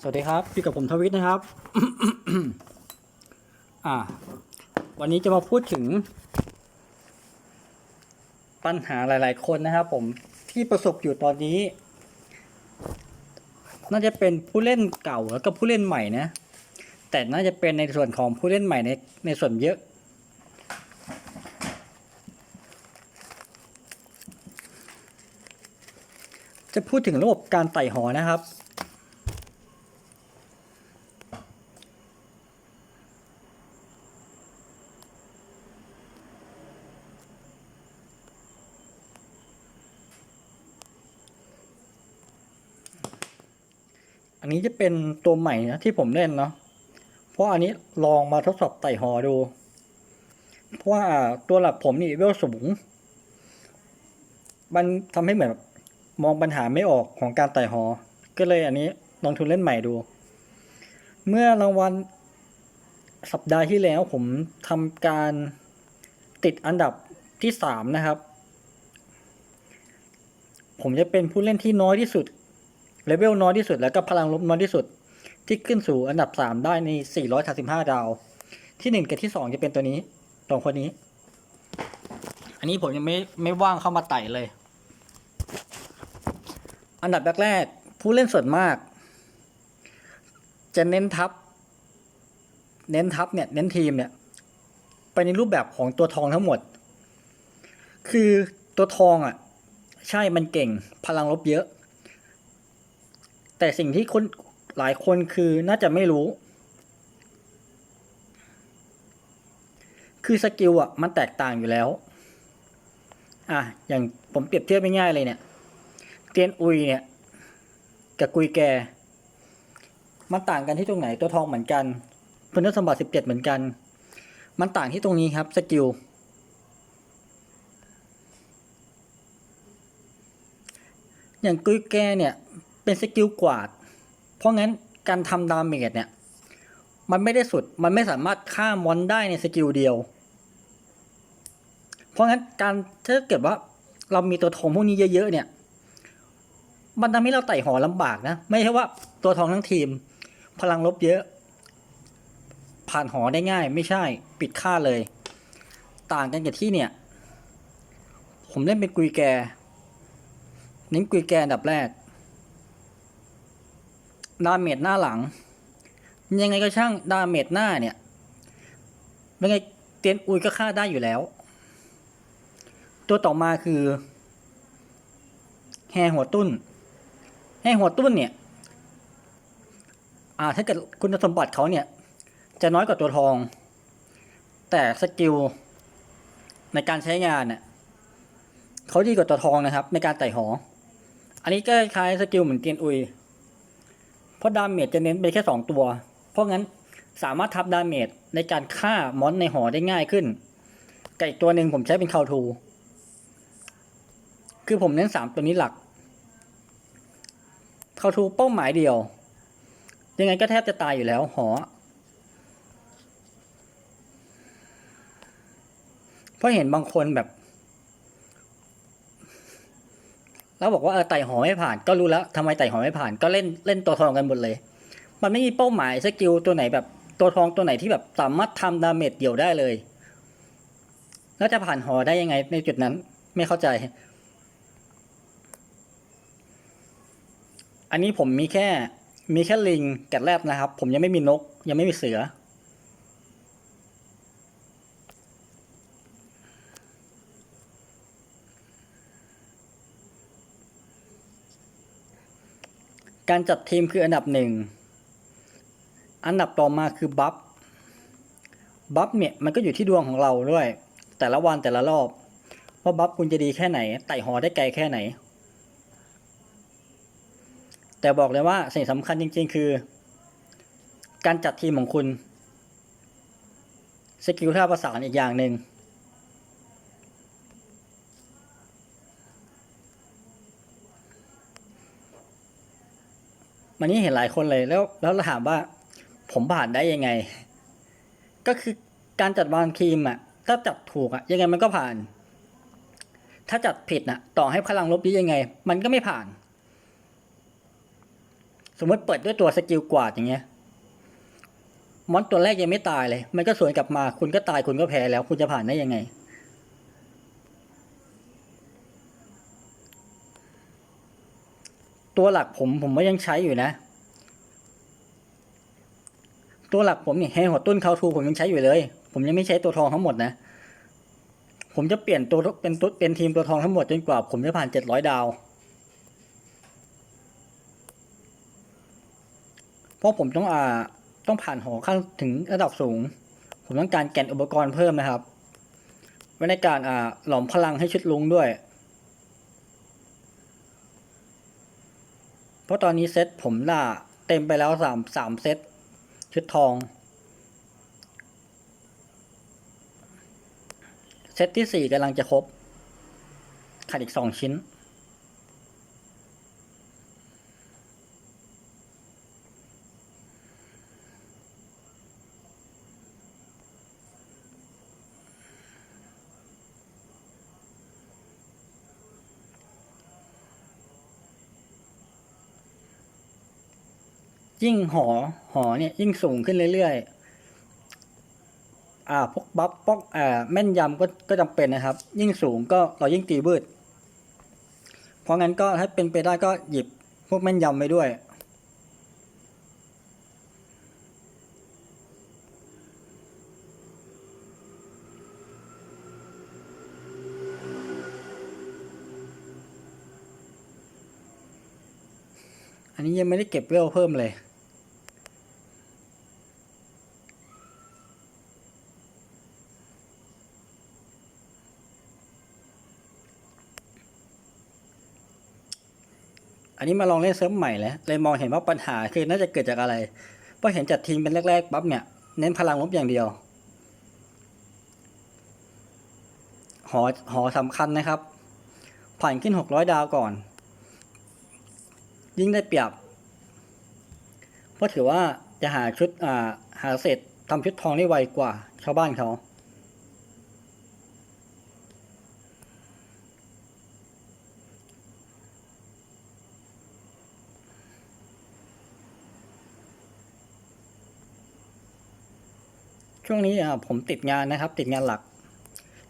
สวัสดีครับพี่กับผมทวิตนะครับ วันนี้จะมาพูดถึง ปัญหาหลาย ๆ คนนะครับ ผมที่ประสบอยู่ตอนนี้ น่าจะเป็นผู้เล่นเก่าแล้วก็ผู้เล่นใหม่นะ แต่น่าจะเป็นในส่วนของผู้เล่นใหม่ในในส่วนเยอะ จะพูดถึงระบบการไต่หอนะครับ อันนี้จะเป็นตัวใหม่นะที่ผมเล่นเนาะเพราะอันนี้ลองมาทดสอบไต่หอดู เพราะว่าตัวหลักผมนี่เวลสูง มันทำให้เหมือนแบบมองปัญหาไม่ออกของการไต่หอ ก็เลยอันนี้ลองทุนเล่นใหม่ดู เมื่อรางวัลสัปดาห์ที่แล้วผมทำการติดอันดับที่สามนะครับ ผมจะเป็นผู้เล่นที่น้อยที่สุด เลเวลน้อยที่สุด แล้วก็พลังลบน้อยที่สุด ที่ขึ้นสู่อันดับสามได้ใน 435 ดาว ที่หนึ่งกับที่สองจะเป็นตัวนี้สองคนนี้ อันนี้ผมยังไม่ไม่ว่างเข้ามาไต่เลย อันดับแรกๆผู้เล่นส่วนมาก จะเน้นทับ เน้นทับเนี่ย เน้นทีมเนี่ย ไปในรูปแบบของตัวทองทั้งหมด คือตัวทองอะ ใช่มันเก่งพลังลบเยอะ แต่สิ่งที่คนหลายคนคือน่าจะไม่รู้ คือสกิลอะมันแตกต่างอยู่แล้ว อะอย่างผมเปรียบเทียบง่ายๆเลยเนี่ย เตียนอุยเนี่ย กับกุยแก มันต่างกันที่ตรงไหนตัวทองเหมือนกันคุณสมบัติสิบเจ็ดเหมือนกัน มันต่างที่ตรงนี้ครับ สกิล อย่างกุยแกเนี่ย เป็นสกิลกวาด เพราะงั้นการทำดาเมจเนี่ย มันไม่ได้สุด มันไม่สามารถฆ่ามอนได้ในสกิลเดียว เพราะงั้นการถ้าเกิดว่าเรามีตัวทองพวกนี้เยอะๆเนี่ย มันทำให้เราไต่หอลำบากนะ ไม่ใช่ว่าตัวทองทั้งทีม พลังลบเยอะ ผ่านหอได้ง่าย ไม่ใช่ปิดค่าเลย ต่างกันกับที่เนี่ย ผมเล่นเป็นกุยแกเน้นกุยแกอันดับแรก ดาเมจหน้าหลัง ยังไงก็ช่างดาเมจหน้าเนี่ยยังไงเตียนอุยก็ฆ่าได้อยู่แล้ว ตัวต่อมาคือแฮหัวตุ้นแฮหัวตุ้นเนี่ยอ่าถ้าเกิดคุณสมบัติเขาเนี่ย จะน้อยกว่าตัวทอง แต่สกิลในการใช้งานเนี่ยเขาดีกว่าตัวทองนะครับ ในการไต่หอ อันนี้ก็คล้ายสกิลเหมือนเตียนอุย เพราะดาเมจจะเน้นไปแค่สองตัว เพราะงั้นสามารถทับดาเมจในการฆ่ามอนในหอได้ง่ายขึ้นกับอีกตัวหนึ่งผมใช้เป็นคาวทู คือผมเน้นสามตัวนี้หลักคาวทูเป้าหมายเดียว ยังไงก็แทบจะตายอยู่แล้วหอ เพราะเห็นบางคนแบบ แล้วบอกว่าเออไต่หอไม่ผ่านก็รู้แล้วทำไมไต่หอไม่ผ่านก็เล่นเล่นตัวทองกันหมดเลย มันไม่มีเป้าหมายสกิลตัวไหนแบบตัวทองตัวไหนที่แบบสามารถทำดาเมจเดี่ยวได้เลย แล้วจะผ่านหอได้ยังไงในจุดนั้นไม่เข้าใจ อันนี้ผมมีแค่มีแค่ลิงกับแรดนะครับ ผมยังไม่มีนก ยังไม่มีเสือ การจัดทีมคืออันดับหนึ่ง อันดับต่อมาคือบัฟ บัฟเนี่ยมันก็อยู่ที่ดวงของเราด้วย แต่ละวันแต่ละรอบ ว่าบัฟคุณจะดีแค่ไหน ไต่หอได้ไกลแค่ไหน แต่บอกเลยว่าสิ่งสำคัญจริง ๆ คือ การจัดทีมของคุณ สกิลท่าประสานอีกอย่างหนึ่ง วันนี้เห็นหลายคนเลยแล้วแล้วเราถามว่าผมผ่านได้ยังไง ก็คือการจัดวางทีมอะ ถ้าจัดถูกอะ ยังไงมันก็ผ่าน ถ้าจัดผิดน่ะ ต่อให้พลังลบนี้ยังไง มันก็ไม่ผ่าน สมมติเปิดด้วยตัวสกิลกวาดอย่างเงี้ยมอนตัวแรกยังไม่ตายเลย มันก็สวนกลับมา คุณก็ตายคุณก็แพ้แล้ว คุณจะผ่านได้ยังไง ตัวหลักผมผมก็ยังใช้อยู่นะ ตัวหลักผมเนี่แฮหัวตุ้นเขาทูผมยังใช้อยู่เลย ผมยังไม่ใช้ตัวทองทั้งหมดนะ ผมจะเปลี่ยนตัวเป็นตัวเป็นทีมตัวทองทั้งหมดจนกว่าผมจะผ่านเจ็ดร้อยดาว เพราะผมต้องอ่าต้องผ่านหอขั้นถึงระดับสูง ผมต้องการแก่นอุปกรณ์เพิ่มนะครับไว้ในการอ่าหลอมพลังให้ชุดลุงด้วย เพราะตอนนี้เซตผมน่าเต็มไปแล้วสามสามเซตชุดทอง เซตที่สี่กำลังจะครบขาดอีกสองชิ้น ยิ่งหอหอเนี่ยยิ่งสูงขึ้นเรื่อยๆ อ่าพวกบัฟพวกอ่าแม่นยำก็ก็จำเป็นนะครับ ยิ่งสูงก็เรายิ่งตีบืดเพราะงั้นก็ถ้าเป็นไปได้ก็หยิบพวกแม่นยำไปด้วย อันนี้ยังไม่ได้เก็บเวลเพิ่มเลย นนี้มาลองเล่นเซิร์ฟใหม่แล้วเลยมองเห็นว่าปัญหาคือน่าจะเกิดจากอะไรเพราะเห็นจัดทีมเป็นแรกๆปั๊บเนี่ยเน้นพลังลบอย่างเดียว หอหอสำคัญนะครับ ผ่านขึ้นหกร้อยดาวก่อน ยิ่งได้เปรียบ เพราะถือว่าจะหาชุดอ่าหาเศษทำชุดทองได้ไวกว่าชาวบ้านเขา ช่วงนี้อ่าผมติดงานนะครับ ติดงานหลัก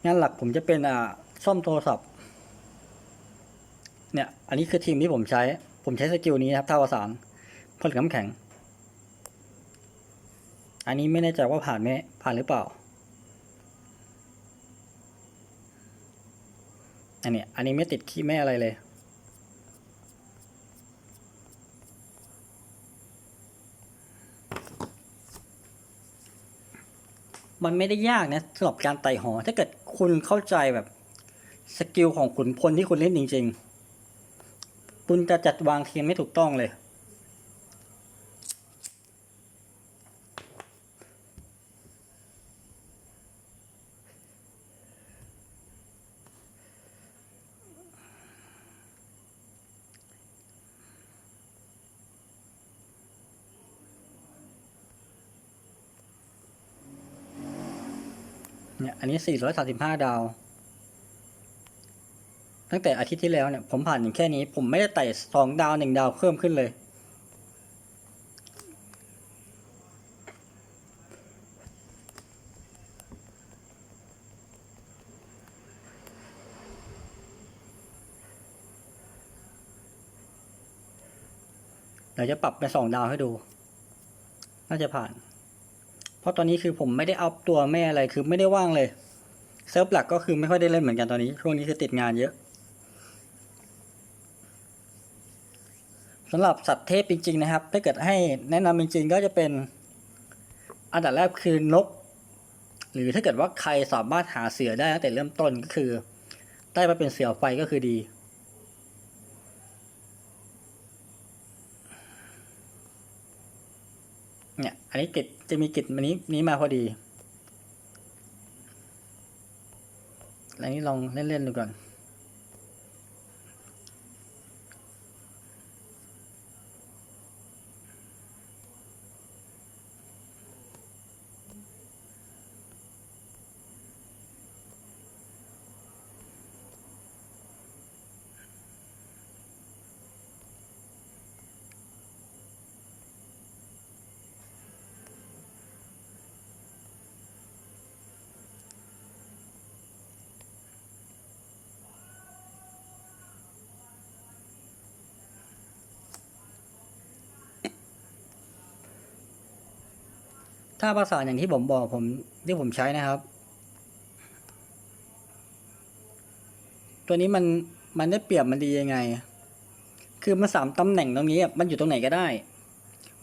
งานหลักผมจะเป็นอ่าซ่อมโทรศัพท์ เนี่ย อันนี้คือทีมที่ผมใช้ ผมใช้สกิลนี้นะครับท่าประสานผลึกน้ำแข็ง อันนี้ไม่แน่ใจว่าผ่านไหมผ่านหรือเปล่า อันนี้อันนี้ไม่ติดขี้แม่อะไรเลย มันไม่ได้ยากนะสำหรับการไต่หอ ถ้าเกิดคุณเข้าใจแบบสกิลของขุนพลที่คุณเล่นจริง ๆ คุณจะจัดวางทีมไม่ถูกต้องเลย เนี้ 435 ดาว ตั้งแต่อาทิตย์ที่แล้วเนี่ย ผมผ่านอย่างแค่นี้ ผมไม่ได้ไต่สองดาวหนึ่งดาวเพิ่มขึ้นเลย เดี๋ยวจะปรับเป็นสองดาวให้ดู น่าจะผ่าน เพราะตอนนี้คือผมไม่ได้อัพตัวไม่อะไร คือไม่ได้ว่างเลย เซิร์ฟหลักก็คือไม่ค่อยได้เล่นเหมือนกันตอนนี้ ช่วงนี้คือติดงานเยอะสำหรับสัตว์เทพจริงๆนะครับ ถ้าเกิดให้แนะนำจริงๆก็จะเป็น อันดับแรกคือนก หรือถ้าเกิดว่าใครสามารถหาเสือได้ตั้งแต่เริ่มต้นก็คือได้มาเป็นเสือไฟก็คือดี เนี่ย อันนี้กิจจะมีกิจมันนี้นี้มาพอดี อันนี้ลองเล่นๆดูก่อน ถ้าประสานอย่างที่ผมบอกผมที่ผมใช้นะครับ ตัวนี้มันมันได้เปรียบมันดียังไง คือมันสามตำแหน่งตรงนี้มันอยู่ตรงไหนก็ได้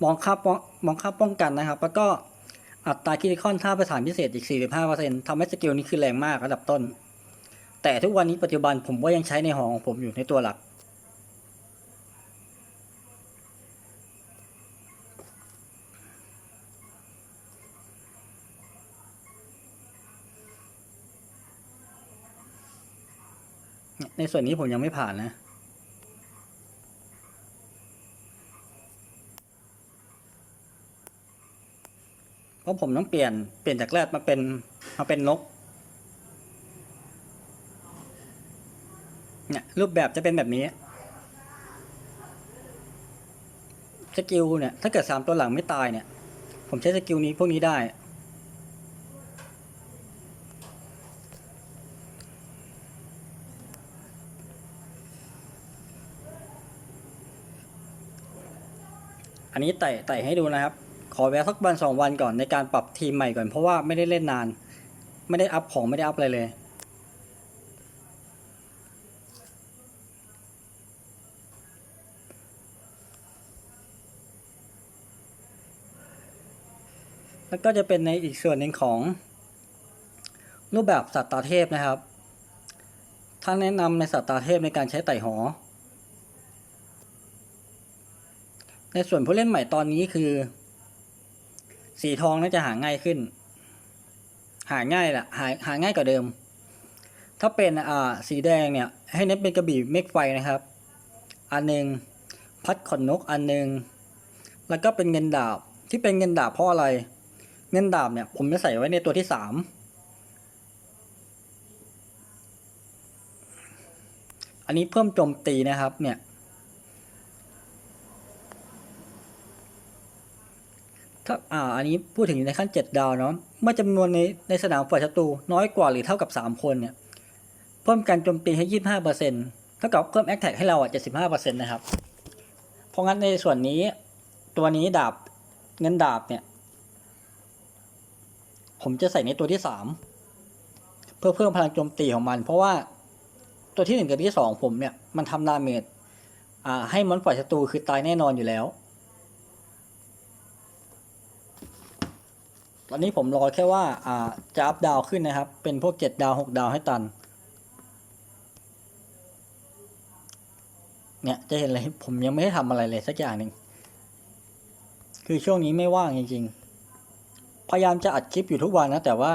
มองค่าป้องมองค่าป้องกันนะครับ แล้วก็อัตราคิริคอนท่าประสานพิเศษอีก 45%ทำให้สกิลนี้คือแรงมากระดับต้น แต่ทุกวันนี้ปัจจุบันผมก็ยังใช้ในหอของผมอยู่ในตัวหลัก ในส่วนนี้ผมยังไม่ผ่านนะ เพราะผมต้องเปลี่ยนเปลี่ยนจากแรดมาเป็นมาเป็นนกเนี่ยรูปแบบจะเป็นแบบนี้สกิลเนี่ยถ้าเกิดสามตัวหลังไม่ตายเนี่ย ผมใช้สกิลนี้พวกนี้ได้ นี้ไต่ไต่ให้ดูนะครับ ขอแวะสักวันสองวันก่อนในการปรับทีมใหม่ก่อนเพราะว่าไม่ได้เล่นนาน ไม่ได้อัพของไม่ได้อัพอะไรเลยแล้วก็จะเป็นในอีกส่วนหนึ่งของ รูปแบบสัตว์ตาเทพนะครับ ท่านแนะนำในสัตว์ตาเทพในการใช้ไต่หอ ในส่วนผู้เล่นใหม่ตอนนี้คือ สีทองน่าจะหาง่ายขึ้น หาง่ายแหละหาหาง่ายกว่าเดิม ถ้าเป็นอ่าสีแดงเนี่ย ให้เน้นเป็นกระบี่เมฆไฟนะครับ อันหนึ่งพัดขนนกอันหนึ่งแล้วก็เป็นเงินดาบที่เป็นเงินดาบเพราะอะไร เงินดาบเนี่ย ผมจะใส่ไว้ในตัวที่สามอันนี้เพิ่มโจมตีนะครับเนี่ย ถ้าอ่าอันนี้พูดถึงในขั้นเจ็ดดาวเนาะเมื่อจำนวนในในสนามฝ่ายศัตรูน้อยกว่าหรือเท่ากับสามคนเนี่ยเพิ่มการโจมตีให้ยี่ห้าเปอร์เซ็นเท่ากับเพิ่มแอคแท็กให้เราอะเจ็ดสิบห้าเปอร์เซ็นต์นะครับ เพราะงั้นในส่วนนี้ตัวนี้ดาบเงินดาบเนี่ย ผมจะใส่ในตัวที่สามเพื่อเพิ่มพลังโจมตีของมัน เพราะว่าตัวที่หนึ่งกับที่สองผมเนี่ย มันทำดาเมจอ่าให้มอนฝ่ายศัตรูคือตายแน่นอนอยู่แล้ว อนนี้ผมรอแค่ว่าอ่าจะอัพดาวขึ้นนะครับ เป็นพวกเจ็ดดาวหกดาวให้ตัน เนี่ยจะเห็นเลยผมยังไม่ได้ทำอะไรเลยสักอย่างหนึ่งคือช่วงนี้ไม่ว่างจริงๆ พยายามจะอัดคลิปอยู่ทุกวันนะ แต่ว่า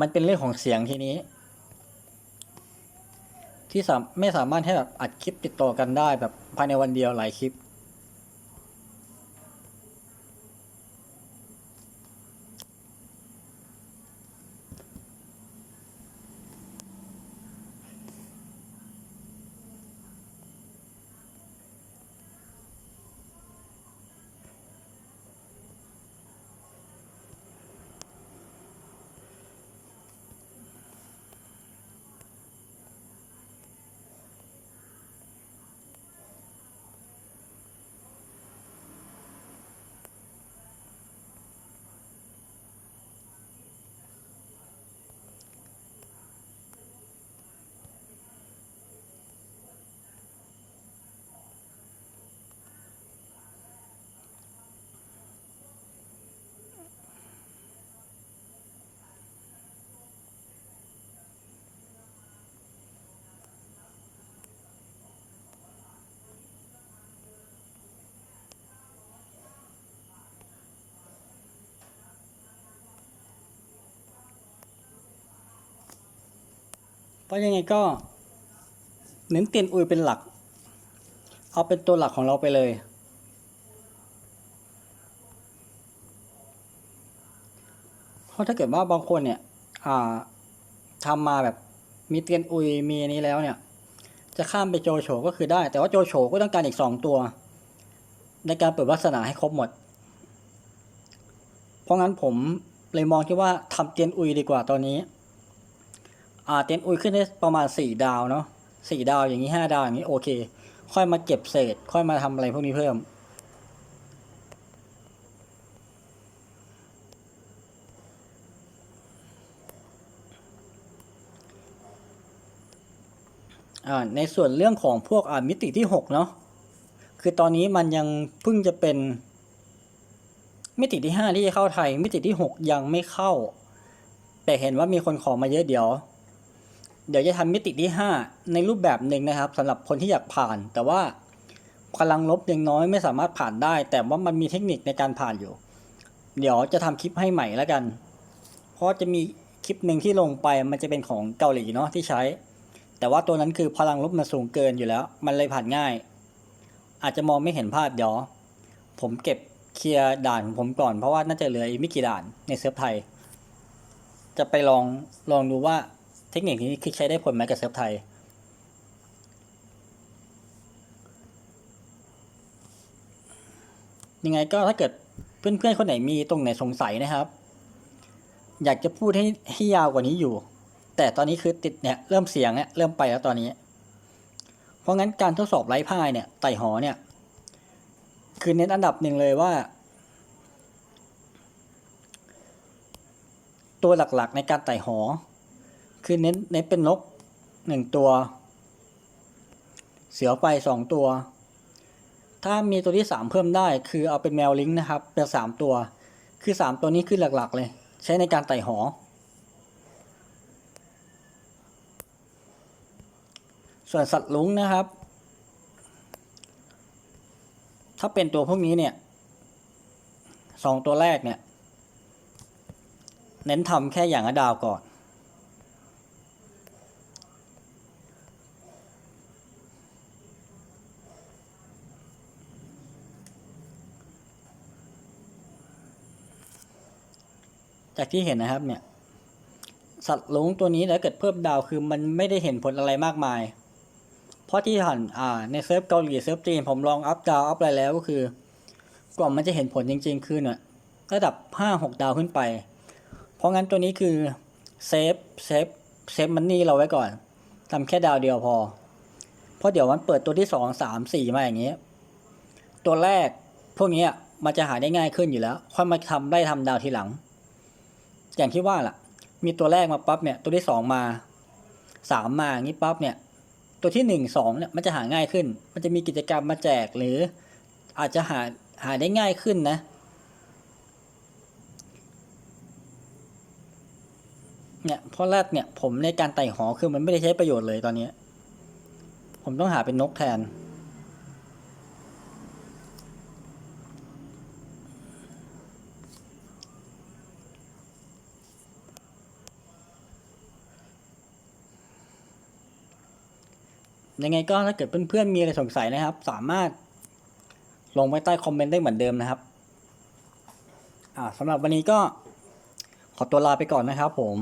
มันเป็นเรื่องของเสียงทีนี้ ที่ไม่สามารถให้แบบอัดคลิปติดต่อกันได้แบบภายในวันเดียวหลายคลิป เพราะยังไงก็เน้นเตียนอุยเป็นหลัก เอาเป็นตัวหลักของเราไปเลย เพราะถ้าเกิดว่าบางคนเนี่ยทำมาแบบมีเตียนอุยมีอันนี้แล้วเนี่ย จะข้ามไปโจโฉก็คือได้ แต่ว่าโจโฉก็ต้องการอีกสองตัว ในการเปิดวาสนาให้ครบหมด เพราะงั้นผมเลยมองที่ว่าทำเตียนอุยดีกว่าตอนนี้ อ่าเต็นอุ้ยขึ้นได้ประมาณ 4 ดาวเนาะสี่ดาวอย่างนี้ห้าดาวอย่างนี้โอเค ค่อยมาเก็บเศษ ค่อยมาทำอะไรพวกนี้เพิ่ม ในส่วนเรื่องของพวกมิติที่ 6 เนาะคือตอนนี้มันยังเพิ่งจะเป็น มิติที่ 5 ที่จะเข้าไทย มิติที่ 6 ยังไม่เข้า แต่เห็นว่ามีคนขอมาเยอะเดี๋ยว เดี๋ยวจะทำมิติที่ห้าในรูปแบบหนึ่งนะครับสำหรับคนที่อยากผ่าน แต่ว่าพลังลบยังน้อยไม่สามารถผ่านได้ แต่ว่ามันมีเทคนิคในการผ่านอยู่ เดี๋ยวจะทำคลิปให้ใหม่แล้วกัน เพราะจะมีคลิปหนึ่งที่ลงไปมันจะเป็นของเกาหลีเนาะที่ใช้ แต่ว่าตัวนั้นคือพลังลบมันสูงเกินอยู่แล้ว มันเลยผ่านง่าย อาจจะมองไม่เห็นภาพเดี๋ยว ผมเก็บเคลียร์ด่านของผมก่อนเพราะว่าน่าจะเหลืออีกไม่กี่ด่านในเซิร์ฟไทย จะไปลองลองดูว่า เทคนิคนี้คือใช้ได้ผลไหมกับเซิร์ฟไทย ยังไงก็ถ้าเกิดเพื่อนๆคนไหนมีตรงไหนสงสัยนะครับ อยากจะพูดให้ให้ยาวกว่านี้อยู่ แต่ตอนนี้คือติดเนี่ยเริ่มเสียงเนี่ยเริ่มไปแล้วตอนนี้ เพราะงั้นการทดสอบไร้พ่ายเนี่ยไต่หอเนี่ย คือเน้นอันดับหนึ่งเลยว่า ตัวหลักๆในการไต่หอ คือเน้นเน้นเป็นนกหนึ่งตัว เสือไฟสองตัว ถ้ามีตัวที่สามเพิ่มได้ คือเอาเป็นแมวลิงนะครับ เป็นสามตัว คือสามตัวนี้คือหลักๆ เลย ใช้ในการไต่หอ ส่วนสัตว์ลุงนะครับ ถ้าเป็นตัวพวกนี้เนี่ยสองตัวแรกเนี่ย เน้นทำแค่อย่างละดาวก่อน จากที่เห็นนะครับเนี่ยสัตว์ลุงตัวนี้ถ้าเกิดเพิ่มดาวคือมันไม่ได้เห็นผลอะไรมากมาย เพราะที่ผ่านอ่าในเซิร์ฟเกาหลีเซิร์ฟจีนผมลองอัพดาวอัพอะไรแล้วก็คือกว่ามันจะเห็นผลจริง ๆ คือเนี่ยระดับห้าหกดาวขึ้นไป เพราะงั้นตัวนี้คือเซฟเซฟเซฟมันนี่เราไว้ก่อนทำแค่ดาวเดียวพอ เพราะเดี๋ยวมันเปิดตัวที่สองสามสี่มาอย่างเงี้ยตัวแรกพวกนี้มันจะหาได้ง่ายขึ้นอยู่แล้ว ค่อยมาทำได้ทำดาวทีหลัง อย่างที่ว่าล่ะ มีตัวแรกมาปั๊บเนี่ย ตัวที่สองมาสามมาอย่างนี้ปั๊บเนี่ย ตัวที่หนึ่งสองเนี่ยมันจะหาง่ายขึ้น มันจะมีกิจกรรมมาแจกหรือ อาจจะหาหาได้ง่ายขึ้นนะ เนี่ยเพราะแรกเนี่ยผมในการไต่หอคือมันไม่ได้ใช้ประโยชน์เลยตอนนี้ ผมต้องหาเป็นนกแทน ยังไงก็ถ้าเกิดเพื่อนๆมีอะไรสงสัยนะครับ สามารถลงไว้ใต้คอมเมนต์ได้เหมือนเดิมนะครับอ่าสำหรับวันนี้ก็ขอตัวลาไปก่อนนะครับผม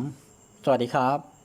สวัสดีครับ